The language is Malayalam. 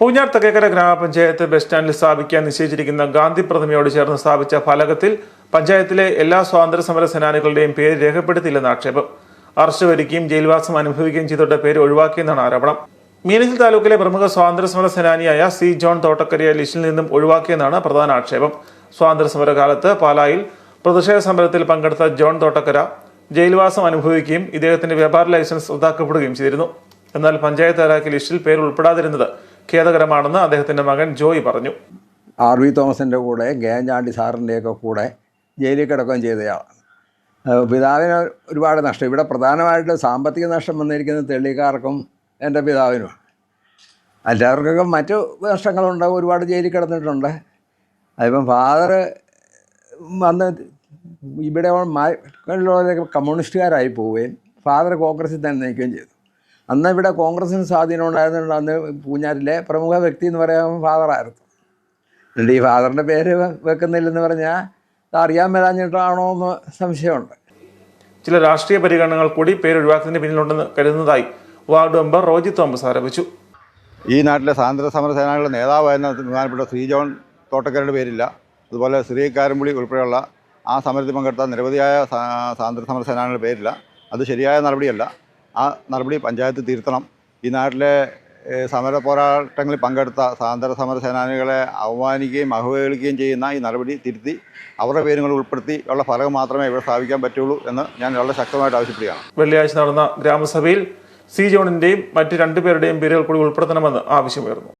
പൂഞ്ഞാർ തെക്കേക്കര ഗ്രാമപഞ്ചായത്ത് ബസ് സ്റ്റാൻഡിൽ സ്ഥാപിക്കാൻ നിശ്ചയിച്ചിരിക്കുന്ന ഗാന്ധി പ്രതിമയോട് ചേർന്ന് സ്ഥാപിച്ച ഫലകത്തിൽ പഞ്ചായത്തിലെ എല്ലാ സ്വാതന്ത്ര്യ സമര സേനാനികളുടെയും പേര് രേഖപ്പെടുത്തിയില്ലെന്ന് ആക്ഷേപം. അറസ്റ്റ് വരികയും ജയിൽവാസം അനുഭവിക്കുകയും ചെയ്തവരുടെ പേര് ഒഴിവാക്കിയെന്നാണ് ആരോപണം. മീനച്ചിൽ താലൂക്കിലെ പ്രമുഖ സ്വാതന്ത്ര്യ സമര സേനാനിയായ സി ജോൺ തോട്ടക്കരയെ ലിസ്റ്റിൽ നിന്നും ഒഴിവാക്കിയെന്നാണ് പ്രധാന ആക്ഷേപം. സ്വാതന്ത്ര്യ സമര കാലത്ത് പാലായിൽ പ്രതിഷേധ സമരത്തിൽ പങ്കെടുത്ത ജോൺ തോട്ടക്കര ജയിൽവാസം അനുഭവിക്കുകയും ഇദ്ദേഹത്തിന്റെ വ്യാപാര ലൈസൻസ് റദ്ദാക്കപ്പെടുകയും ചെയ്തിരുന്നു. എന്നാൽ പഞ്ചായത്ത് തലാക്കി ലിസ്റ്റിൽ പേര് ഉൾപ്പെടാതിരുന്നത് ഖേദകരമാണെന്ന് അദ്ദേഹത്തിന്റെ മകൻ ജോയി പറഞ്ഞു. ആർ വി തോമസിന്റെ കൂടെ ഗേഞ്ചാണ്ടി സാറിന്റെയൊക്കെ കൂടെ ജയിലിൽ കിടക്കുകയും ചെയ്തയാളാണ്. പിതാവിന് ഒരുപാട് നഷ്ടം. ഇവിടെ പ്രധാനമായിട്ട് സാമ്പത്തിക നഷ്ടം വന്നിരിക്കുന്നത് തെള്ളിക്കാർക്കും എന്റെ പിതാവിനുമാണ് എല്ലാവർക്കൊക്കെ മറ്റു നഷ്ടങ്ങളുണ്ട്. ഒരുപാട് ജയിലിൽ കിടന്നിട്ടുണ്ട്. അതിപ്പം ഫാദർ വന്ന് ഇവിടെ മറ്റുള്ളവരൊക്കെ കമ്മ്യൂണിസ്റ്റുകാരായി പോവുകയും ഫാദർ കോൺഗ്രസിൽ തന്നെ നയിക്കുകയും ചെയ്തു. അന്ന് ഇവിടെ കോൺഗ്രസിന് സ്വാധീനം ഉണ്ടായിരുന്നുണ്ട് അന്ന് പൂഞ്ഞാറിലെ പ്രമുഖ വ്യക്തി എന്ന് പറയാൻ ഫാദറായിരുന്നു. എന്നിട്ട് ഈ ഫാദറിന്റെ പേര് വെക്കുന്നില്ലെന്ന് പറഞ്ഞാൽ ഇത് അറിയാൻ മേലാഞ്ഞിട്ടാണോ എന്ന് സംശയമുണ്ട്. ചില രാഷ്ട്രീയ പരിഗണനകൾ കൂടി പേര് ഒഴിവാക്കുന്നതിന് പിന്നിലുണ്ടെന്ന് കരുതുന്നതായി വാർഡ് മെമ്പർ റോജി തോമസ് ആരോപിച്ചു. ഈ നാട്ടിലെ സ്വാതന്ത്ര്യ സമര സേനാനികളുടെ നേതാവായിരുന്ന ബഹുമാനപ്പെട്ട ശ്രീ ജോൺ തോട്ടക്കരയുടെ പേരില്ല. അതുപോലെ ശ്രീ കാരമ്പുളി ഉൾപ്പെടെയുള്ള ആ സമരത്തിൽ പങ്കെടുത്ത നിരവധിയായ സ്വാതന്ത്ര്യ സമര സേനാനികളുടെ പേരില്ല. അത് ശരിയായ നടപടിയല്ല. ആ നടപടി പഞ്ചായത്ത് തിരുത്തണം. ഈ നാട്ടിലെ സമര പോരാട്ടങ്ങളിൽ പങ്കെടുത്ത സ്വാതന്ത്ര്യ സമര സേനാനികളെ അവമാനിക്കുകയും അഹുവേളിക്കുകയും ചെയ്യുന്ന ഈ നടപടി തിരുത്തി അവരുടെ പേരുകൾ ഉൾപ്പെടുത്തി ഉള്ള ഫലകം മാത്രമേ ഇവിടെ സ്ഥാപിക്കാൻ പറ്റുള്ളൂ എന്ന് ഞാൻ വളരെ ശക്തമായിട്ട് ആവശ്യപ്പെടുകയാണ്. വെള്ളിയാഴ്ച നടന്ന ഗ്രാമസഭയിൽ സി ജോണിന്റെയും മറ്റ് രണ്ടുപേരുടെയും പേരുകൾ കൂടി ഉൾപ്പെടുത്തണമെന്ന് ആവശ്യമുയർന്നു.